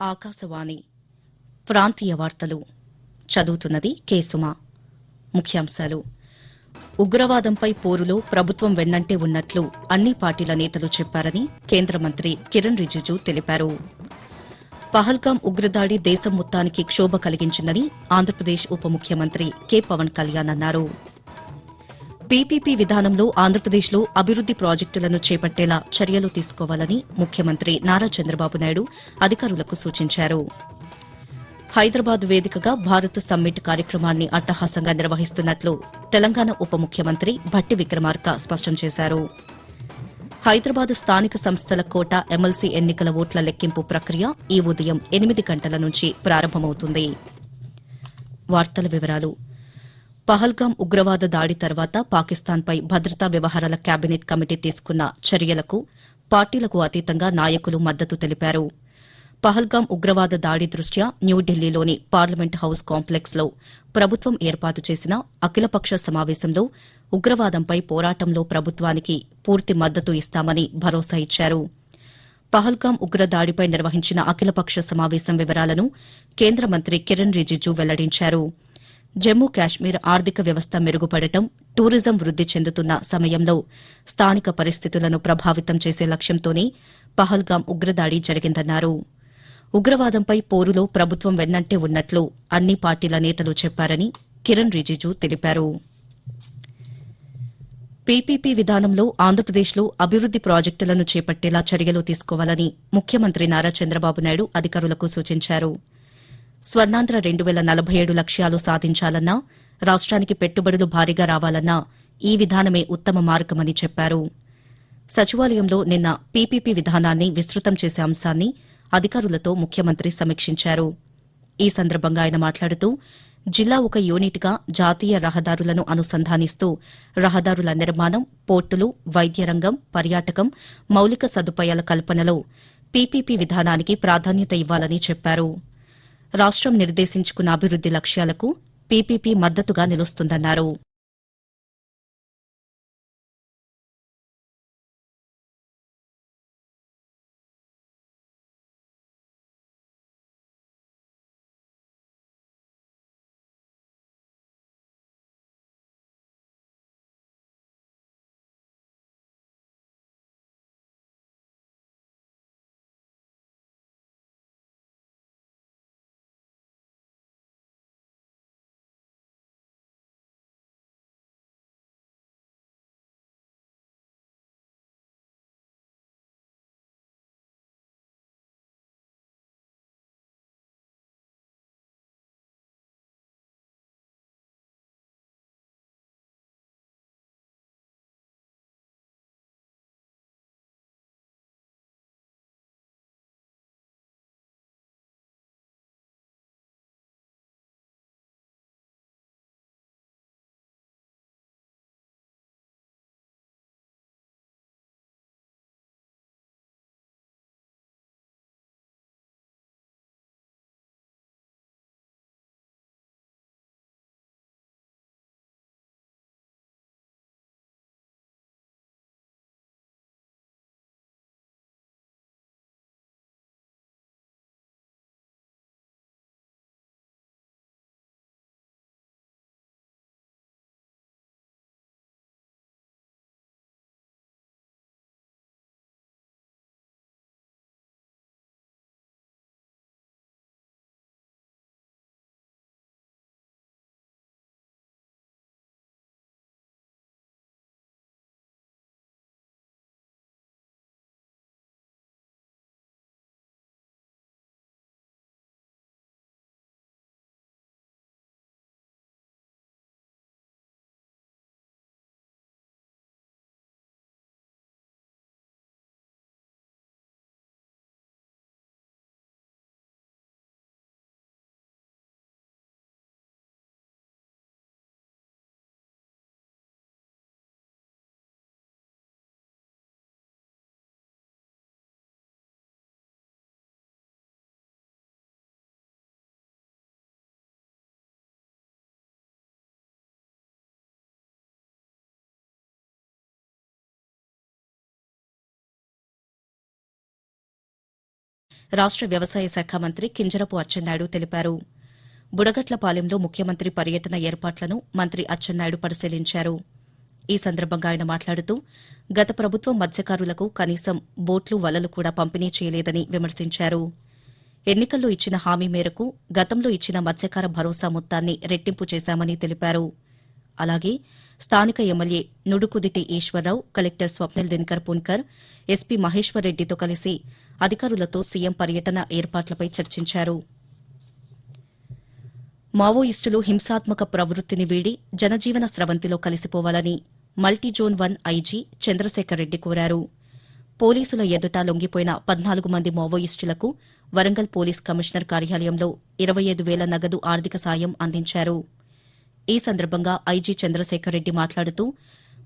ఆకాశవాణి. ప్రాంతీయ వార్తలు. చదువుతున్నది కేసుమా ముఖ్యాంశాలు. ఉగ్రవాదంపై పోరులో ప్రభుత్వం వెన్నంటే ఉన్నట్లు అన్ని పార్టీల నేతలు చెప్పారని కేంద్ర మంత్రి కిరణ్ రిజిజు తెలిపారు. పహల్గాం ఉగ్రదాడి దేశం మొత్తానికి క్షోభ కలిగించిందని ఆంధ్రప్రదేశ్ ఉప ముఖ్యమంత్రి కె. పవన్ కళ్యాణ్ అన్నారు. పీపీపీ విధానంలో ఆంధ్రప్రదేశ్లో అభివృద్ది ప్రాజెక్టులను చేపట్టేలా చర్యలు తీసుకోవాలని ముఖ్యమంత్రి నారా చంద్రబాబు నాయుడు అధికారులకు సూచించారు. హైదరాబాద్ వేదికగా భారత్ సమ్మిట్ కార్యక్రమాన్ని అట్టహాసంగా నిర్వహిస్తున్నట్లు తెలంగాణ ఉప ముఖ్యమంత్రి భట్టి విక్రమార్క స్పష్టం చేశారు. హైదరాబాద్ స్థానిక సంస్థల కోట ఎమ్మెల్సీ ఎన్నికల ఓట్ల లెక్కింపు ప్రక్రియ ఈ ఉదయం ఎనిమిది గంటల నుంచి ప్రారంభమవుతుంది. వార్తల వివరాలు పహల్గాం ఉగ్రవాద దాడి తర్వాత పాకిస్తాన్పై భద్రతా వ్యవహారాల కేబినెట్ కమిటీ తీసుకున్న చర్యలకు పార్టీలకు అతీతంగా నాయకులు మద్దతు తెలిపారు. పహల్గాం ఉగ్రవాద దాడి దృష్ట్యా న్యూఢిల్లీలోని పార్లమెంట్ హౌస్ కాంప్లెక్స్లో ప్రభుత్వం ఏర్పాటు చేసిన అఖిలపక్ష సమావేశంలో ఉగ్రవాదంపై పోరాటంలో ప్రభుత్వానికి పూర్తి మద్దతు ఇస్తామని భరోసా ఇచ్చారు. పహల్గాం ఉగ్రదాడిపై నిర్వహించిన అఖిలపక్ష సమావేశం వివరాలను కేంద్ర మంత్రి కిరణ్ రిజిజు వెల్లడించారు. జమ్మూ కాశ్మీర్ ఆర్థిక వ్యవస్థ మెరుగుపడటం టూరిజం వృద్ది చెందుతున్న సమయంలో స్థానిక పరిస్థితులను ప్రభావితం చేసే లక్ష్యంతోనే పహల్గాం ఉగ్రదాడి జరిగిందన్నారు. ఉగ్రవాదంపై పోరులో ప్రభుత్వం వెన్నంటే ఉన్నట్లు అన్ని పార్టీల నేతలు చెప్పారని కిరణ్ రిజిజు తెలిపారు. పీపీపీ విధానంలో ఆంధ్రప్రదేశ్లో అభివృద్ది ప్రాజెక్టులను చేపట్టేలా చర్యలు తీసుకోవాలని ముఖ్యమంత్రి నారా చంద్రబాబు నాయుడు అధికారులకు సూచించారు. స్వర్ణాంధ్ర రెండు వేల నలభై ఏడు లక్ష్యాలు సాధించాలన్నా రాష్ట్రానికి పెట్టుబడులు భారీగా రావాలన్నా ఈ విధానమే ఉత్తమ మార్గమని చెప్పారు. సచివాలయంలో నిన్న పీపీపీ విధానాన్ని విస్తృతం చేసే అంశాన్ని అధికారులతో ముఖ్యమంత్రి సమీక్షించారు. ఈ సందర్భంగా ఆయన మాట్లాడుతూ జిల్లా ఒక యూనిట్గా జాతీయ రహదారులను అనుసంధానిస్తూ రహదారుల నిర్మాణం పోర్టులు వైద్య రంగం పర్యాటకం మౌలిక సదుపాయాల కల్పనలో పీపీపీ విధానానికి ప్రాధాన్యత ఇవ్వాలని చెప్పారు. రాష్టం నిర్దేశించుకున్న అభివృద్ది లక్ష్యాలకు పీపీపీ మద్దతుగా నిలుస్తుందన్నారు. రాష్ట వ్యవసాయ శాఖ మంత్రి కింజరపు అచ్చెన్నాయుడు తెలిపారు. బుడగట్లపాలెంలో ముఖ్యమంత్రి పర్యటన ఏర్పాట్లను మంత్రి అచ్చెన్నాయుడు పరిశీలించారు. ఈ సందర్భంగా ఆయన మాట్లాడుతూ గత ప్రభుత్వం మత్స్యకారులకు కనీసం బోట్లు వలలు కూడా పంపిణీ చేయలేదని విమర్శించారు. ఎన్నికల్లో ఇచ్చిన హామీ మేరకు గతంలో ఇచ్చిన మత్స్యకార భరోసా మొత్తాన్ని రెట్టింపు చేశామని తెలిపారు. అలాగే స్థానిక MLA Nadukuditi Eswara Rao collector Swapnil Dinakar Pundkar SP Maheshwar రెడ్డితో కలిసి అధికారులతో సీఎం పర్యటన ఏర్పాట్లపై చర్చించారు. మావోయిస్టులు హింసాత్మక ప్రవృత్తిని వీడి జనజీవన స్రవంతిలో కలిసిపోవాలని multizone one IG Chandrashekhar Reddy కోరారు. పోలీసుల ఎదుట లొంగిపోయిన పద్నాలుగు మంది మావోయిస్టులకు వరంగల్ పోలీస్ కమిషనర్ కార్యాలయంలో ఇరవై ఐదు వేల నగదు ఆర్థిక సాయం అందించారు. ఈ సందర్భంగా ఐజీ చంద్రశేఖర్ రెడ్డి మాట్లాడుతూ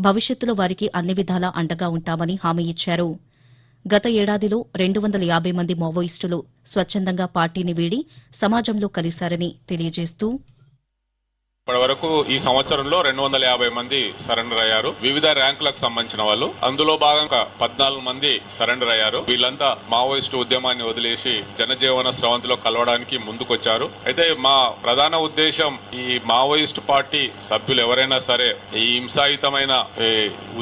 భవిష్యత్తులో వారికి అన్ని విధాలా అండగా ఉంటామని హామీ ఇచ్చారు. గత ఏడాదిలో రెండు వందల యాబై మంది మావోయిస్టులు స్వచ్చందంగా పార్టీని వీడి సమాజంలో కలిశారని తెలియజేస్తూ ఇప్పటి వరకు ఈ సంవత్సరంలో రెండు వందల యాభై మంది సరెండర్ అయ్యారు. వివిధ ర్యాంకులకు సంబంధించిన వాళ్ళు. అందులో భాగంగా పద్నాలుగు మంది సరెండర్ అయ్యారు. వీళ్ళంతా మావోయిస్టు ఉద్యమాన్ని వదిలేసి జనజీవన స్రవంతిలో కలవడానికి ముందుకొచ్చారు. అయితే మా ప్రధాన ఉద్దేశం ఈ మావోయిస్టు పార్టీ సభ్యులు ఎవరైనా సరే ఈ హింసాయుతమైన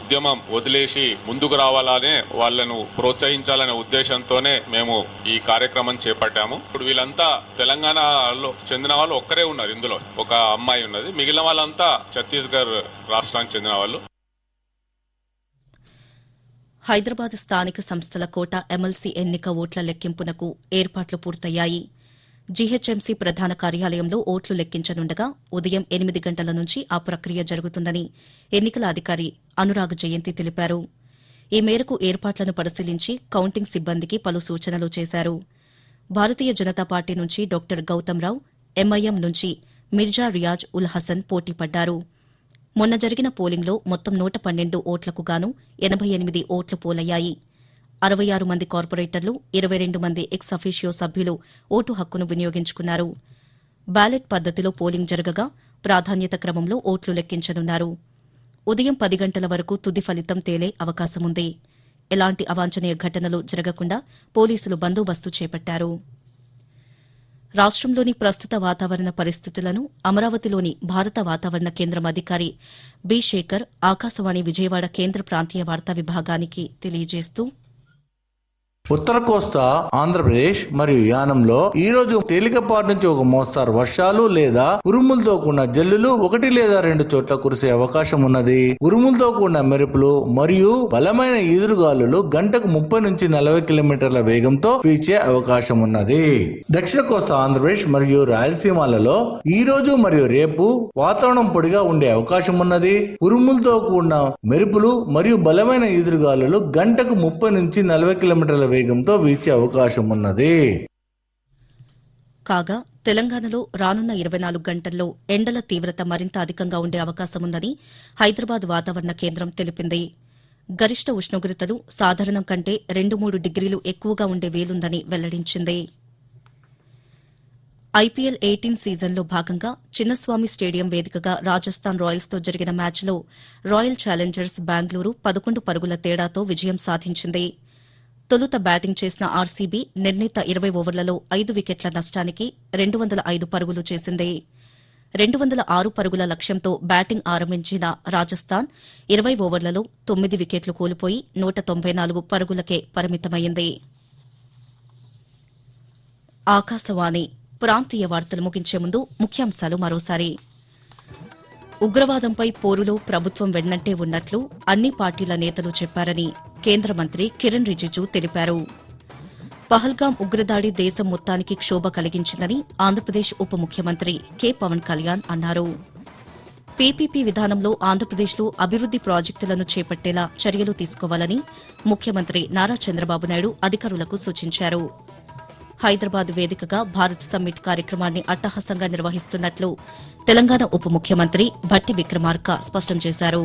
ఉద్యమం వదిలేసి ముందుకు రావాలనే వాళ్ళను ప్రోత్సహించాలనే ఉద్దేశంతోనే మేము ఈ కార్యక్రమం చేపట్టాము. ఇప్పుడు వీళ్ళంతా తెలంగాణలో చెందిన వాళ్ళు ఒక్కరే ఉన్నారు ఇందులో. ఒక అమ్మాయి ఉన్నది. మిగిలిన వాళ్ళంతా ఛత్తీస్గఢ్ రాష్ట్రానికి చెందిన వాళ్ళు. హైదరాబాద్ స్థానిక సంస్థల కోట ఎమ్మెల్సీ ఎన్నిక ఓట్ల లెక్కింపునకు ఏర్పాట్లు పూర్తయ్యాయి. జీహెచ్ఎంసీ ప్రధాన కార్యాలయంలో ఓట్లు లెక్కించనుండగా ఉదయం ఎనిమిది గంటల నుంచి ఆ ప్రక్రియ జరుగుతుందని ఎన్నికల అధికారి అనురాగ్ జయంతి తెలిపారు. ఈ మేరకు ఏర్పాట్లను పరిశీలించి కౌంటింగ్ సిబ్బందికి పలు సూచనలు చేశారు. భారతీయ జనతా పార్టీ నుంచి డాక్టర్ గౌతమ్ రావు ఎంఐఎం నుంచి మిర్జా రియాజ్ ఉల్ హసన్ పోటీ పడ్డారు మొన్న జరిగిన పోలింగ్లో మొత్తం నూట పన్నెండు ఓట్లకు గాను ఎనభై ఎనిమిది ఓట్లు పోలయ్యాయి. అరవై ఆరు మంది కార్పొరేటర్లు ఇరవై రెండు మంది ఎక్స్ అఫీషియో సభ్యులు ఓటు హక్కును వినియోగించుకున్నారు. బ్యాలెట్ పద్దతిలో పోలింగ్ జరగగా ప్రాధాన్యత క్రమంలో ఓట్లు లెక్కించనున్నారు. ఉదయం పది గంటల వరకు తుది ఫలితం తేలే అవకాశముంది. ఎలాంటి అవాంఛనీయ ఘటనలు జరగకుండా పోలీసులు బందోబస్తు చేపట్టారు. రాష్ట్రంలోని ప్రస్తుత వాతావరణ పరిస్థితులను అమరావతిలోని భారత వాతావరణ కేంద్రం అధికారి బి శేఖర్ ఆకాశవాణి విజయవాడ కేంద్ర ప్రాంతీయ వార్తా విభాగానికి తెలియజేస్తూ ఉత్తర కోస్తా ఆంధ్రప్రదేశ్ మరియు యానంలో ఈ రోజు తేలికపాటి నుంచి ఒక మోస్తారు. వర్షాలు లేదా ఉరుములతో కూడిన జల్లులు ఒకటి లేదా రెండు చోట్ల కురిసే అవకాశం ఉన్నది. ఉరుములతో కూడిన మెరుపులు మరియు బలమైన ఈదురుగాలులు గంటకు ముప్పై నుంచి నలభై కిలోమీటర్ల వేగంతో వీచే అవకాశం ఉన్నది. దక్షిణ కోస్తా ఆంధ్రప్రదేశ్ మరియు రాయలసీమలలో ఈ రోజు మరియు రేపు వాతావరణం పొడిగా ఉండే అవకాశం ఉన్నది. ఉరుములతో కూడిన మెరుపులు మరియు బలమైన ఈదురుగాలులు గంటకు ముప్పై నుంచి నలభై కిలోమీటర్ల వేగంతో వీచే అవకాశం ఉన్నది కాగా తెలంగాణలో రానున్న ఇరవై నాలుగు గంటల్లో ఎండల తీవ్రత మరింత అధికంగా ఉండే అవకాశముందని హైదరాబాద్ వాతావరణ కేంద్రం తెలిపింది. గరిష్ట ఉష్ణోగ్రతలు సాధారణం కంటే రెండు మూడు డిగ్రీలు ఎక్కువగా ఉండే వీలుందని వెల్లడించింది. ఐపీఎల్ ఎయిటీన్ సీజన్లో భాగంగా చిన్నస్వామి స్టేడియం వేదికగా రాజస్థాన్ రాయల్స్తో జరిగిన మ్యాచ్లో రాయల్ ఛాలెంజర్స్ బెంగళూరు పదకొండు పరుగుల తేడాతో విజయం సాధించింది. తొలుత బ్యాటింగ్ చేసిన ఆర్సీబీ నిర్ణీత ఇరవై ఓవర్లలో ఐదు వికెట్ల నష్టానికి రెండు వందల ఐదు పరుగులు చేసింది. రెండు వందల ఆరు పరుగుల లక్ష్యంతో బ్యాటింగ్ ఆరంభించిన రాజస్థాన్ ఇరవై ఓవర్లలో తొమ్మిది వికెట్లు కోల్పోయి నూట తొంభై నాలుగు పరుగులకే పరిమితమైంది. ఆకాశవాణి ప్రాంతీయ వార్తలు ముగించే ముందు ముఖ్యాంశాలు మరోసారి. ఉగ్రవాదంపై పోరులో ప్రభుత్వం వెన్నంటే ఉన్నట్లు అన్ని పార్టీల నేతలు చెప్పారని కేంద్ర మంత్రి కిరణ్ రిజిజు తెలిపారు. పహల్గాం ఉగ్రదాడి దేశం మొత్తానికి క్షోభ కలిగించిందని ఆంధ్రప్రదేశ్ ఉప ముఖ్యమంత్రి కె పవన్ కళ్యాణ్ అన్నారు. పీపీపీ విధానంలో ఆంధ్రప్రదేశ్లో అభివృద్ది ప్రాజెక్టులను చేపట్టేలా చర్యలు తీసుకోవాలని ముఖ్యమంత్రి నారా చంద్రబాబు నాయుడు అధికారులకు సూచించారు. హైదరాబాద్ వేదికగా భారత్ సమ్మిట్ కార్యక్రమాన్ని అట్టహాసంగా నిర్వహిస్తున్నట్లు తెలంగాణ ఉప ముఖ్యమంత్రి భట్టి విక్రమార్క స్పష్టం చేశారు.